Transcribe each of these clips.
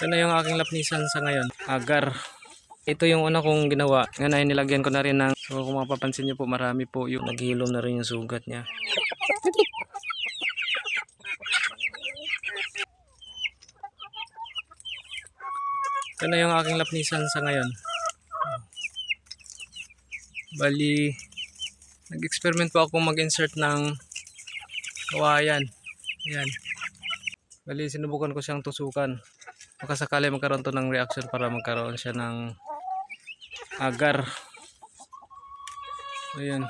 Ito na yung aking lapnisan sa ngayon. Agar. Ito yung una kong ginawa. Ngayon ay nilagyan ko na rin ng... So kung mapapansin nyo po marami po yung naghilom na rin yung sugat niya. Ito na yung aking lapnisan sa ngayon. Bali, nag-experiment po ako mag-insert ng kawayan. Ayan. Bali, sinubukan ko siyang tusukan. Baka sakali magkaroon to ng reaction para magkaroon siya ng agar. Ayan.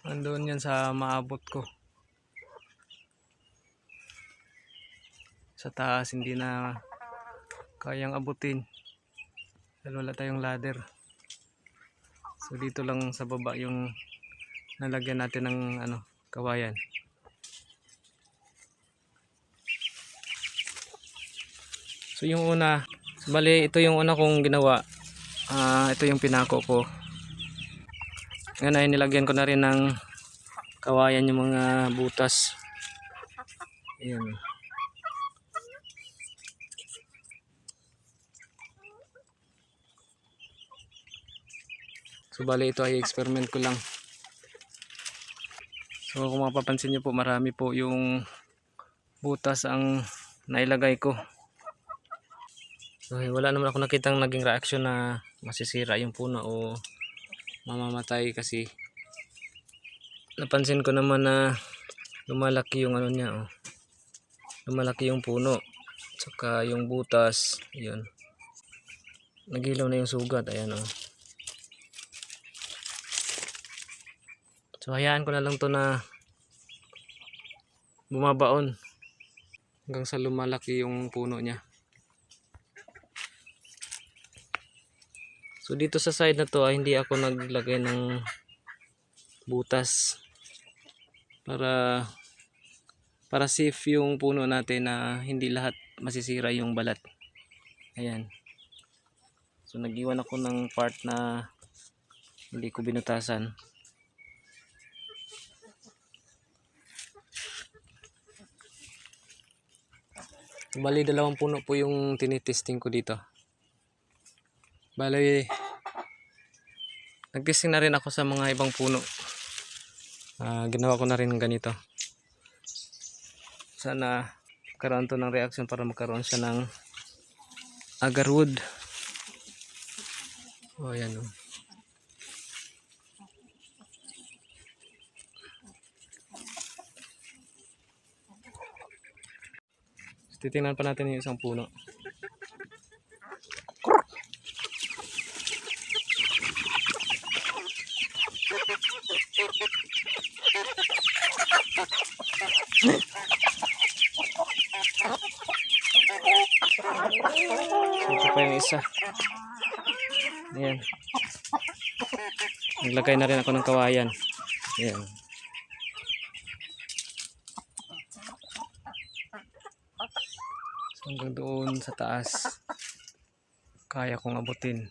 Nandun yan sa maabot ko. Sa taas, hindi na kayang abutin. Dahil wala tayong ladder. So dito lang sa baba yung nalagyan natin ng ano, kawayan. So yung una, bali ito yung una kong ginawa. Ah, ito yung pinako ko. Ngayon ay nilagyan ko na rin ng kawayan yung mga butas. Ayan. So bali ito ay experiment ko lang. So kung mapapansin nyo po marami po yung butas ang nailagay ko. So wala naman ako nakitang naging reaction na masisira yung puno o mamamatay kasi napansin ko naman na lumalaki yung ano niya oh. Lumalaki yung puno. Saka yung butas, yun. Nagilaw na yung sugat, ayan oh. So hayaan ko na lang to na bumabaon hanggang sa lumalaki yung puno niya. So dito sa side na to ay hindi ako naglagay ng butas para para safe yung puno natin na hindi lahat masisira yung balat. Ayan. So nagiwan ako ng part na hindi ko binutasan. Bali dalawang puno po yung tinitesting ko dito. Bali nagtesting na rin ako sa mga ibang puno. Ah, ginawa ko na rin ganito. Sana karoon to ng reaction para magkaroon siya ng agarwood. Oh, yan oh. Titingnan pa natin yung isang puno. Ito pa yung isa. Ayan. Naglagay na rin ako ng kawayan. Ayan. Hanggang doon sa taas. Kaya kong abutin.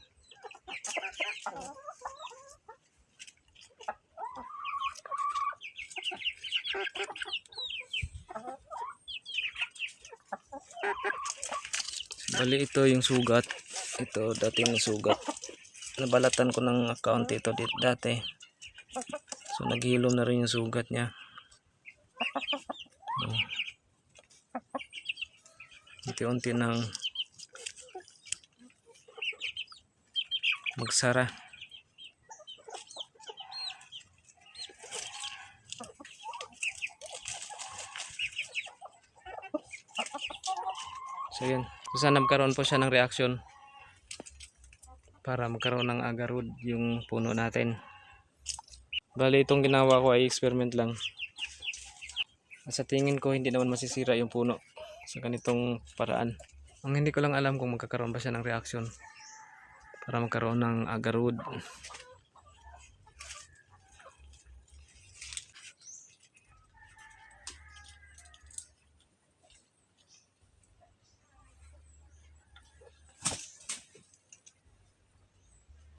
Bali ito yung sugat. Ito dating sugat. Nabalatan ko ng account ito dit dati. So naghilom na rin yung sugat niya. Unti-unti nang magsara. So yun. So, sana magkaroon po siya ng reaction para magkaroon ng agarwood yung puno natin. Bali itong ginawa ko ay experiment lang. Sa tingin ko hindi naman masisira yung puno sa ganitong paraan. Ang hindi ko lang alam kung magkakaroon ba siya ng reaction para magkaroon ng agarwood.